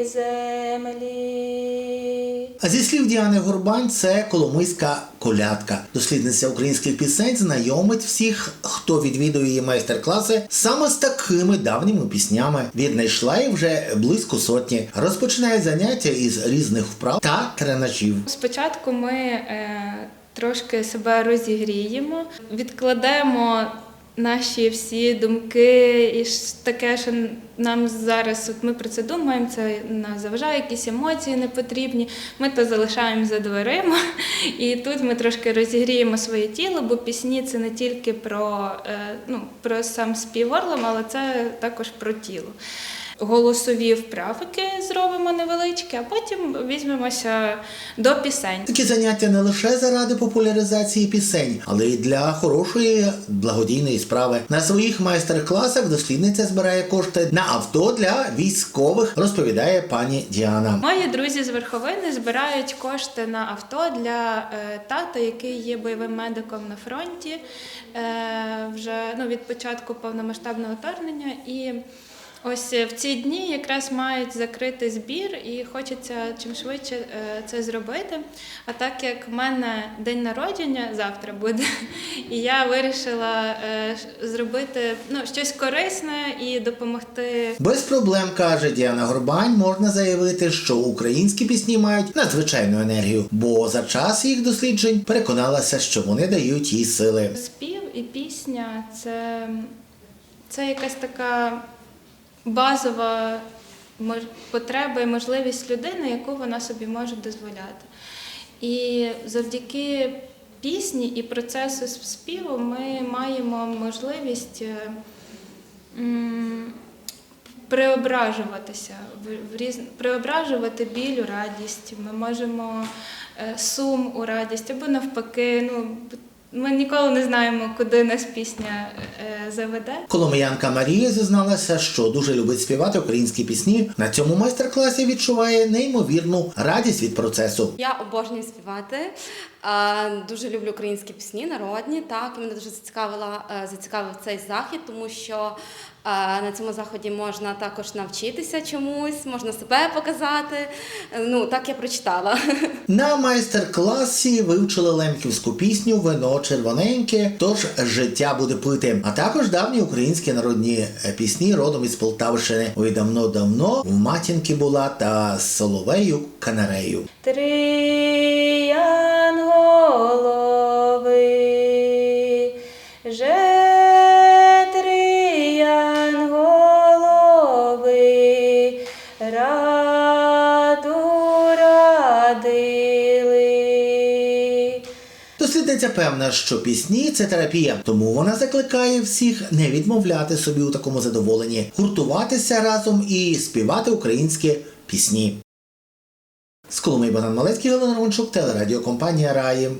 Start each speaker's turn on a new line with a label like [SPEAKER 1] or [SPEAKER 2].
[SPEAKER 1] тій землі. А зі слів Діани Горбань, це Коломийська колядка. Дослідниця українських пісень знайомить всіх, хто відвідує її майстер-класи, саме з такими давніми піснями. Віднайшла її вже близько сотні. Розпочинає заняття із різних вправ та тренажів.
[SPEAKER 2] Спочатку ми е, трошки себе розігріємо, відкладаємо наші всі думки і таке, що нам зараз, от ми про це думаємо, це нас заважає, якісь емоції непотрібні. Ми то залишаємо за дверима, і тут ми трошки розігріємо своє тіло, бо пісні це не тільки про, е, ну, про сам спів горлом, але це також про тіло. Голосові вправки зробимо невеличкі, а потім візьмемося до пісень.
[SPEAKER 1] Такі заняття не лише заради популяризації пісень, але й для хорошої благодійної справи. На своїх майстер-класах дослідниця збирає кошти на авто для військових, розповідає пані Діана.
[SPEAKER 2] Мої друзі з верховини збирають кошти на авто для е, тата, який є бойовим медиком на фронті е, вже ну, від початку повномасштабного вторгнення. І ось в ці дні якраз мають закрити збір, і хочеться чим швидше е, це зробити. А так як в мене день народження завтра буде, і я вирішила е, зробити ну, щось корисне і допомогти
[SPEAKER 1] Без проблем каже Діана Горбань, можна заявити, що українські пісні мають надзвичайну енергію, бо за час їх досліджень переконалася, що вони дають їй сили.
[SPEAKER 2] Спів і пісня це, це якась така базова потреба і можливість людини, яку вона собі може дозволяти. І завдяки пісні і процесу співу ми маємо можливість е, преображуватися, преображувати біль у радість. Ми можемо е, сум у радість або навпаки. Ну, ми ніколи не знаємо, куди нас пісня е, заведе.
[SPEAKER 1] Коломиянка Марія зізналася, що дуже любить співати українські пісні. На цьому майстер-класі відчуває неймовірну радість від процесу.
[SPEAKER 3] Я обожнюю співати. е, Дуже люблю українські пісні, народні. Так, мене дуже зацікавила е, зацікавив цей захід, тому що е, на цьому заході можна також навчитися чомусь, можна себе показати. Е, Ну, так я прочитала.
[SPEAKER 1] На майстер-класі вивчили лемківську пісню Вино червоненьке, тож життя буде пити. А також давні українські народні е, пісні родом із Полтавщини. Ой давно-давно в матінки була та соловею канарею.
[SPEAKER 2] Три янголови,
[SPEAKER 1] Дослідниця певна, що пісні це терапія, тому вона закликає всіх не відмовляти собі у такому задоволенні, гуртуватися разом і співати українські пісні. З Коломиї Богдан Малецький, Галина Романчук, телерадіокомпанія Раї.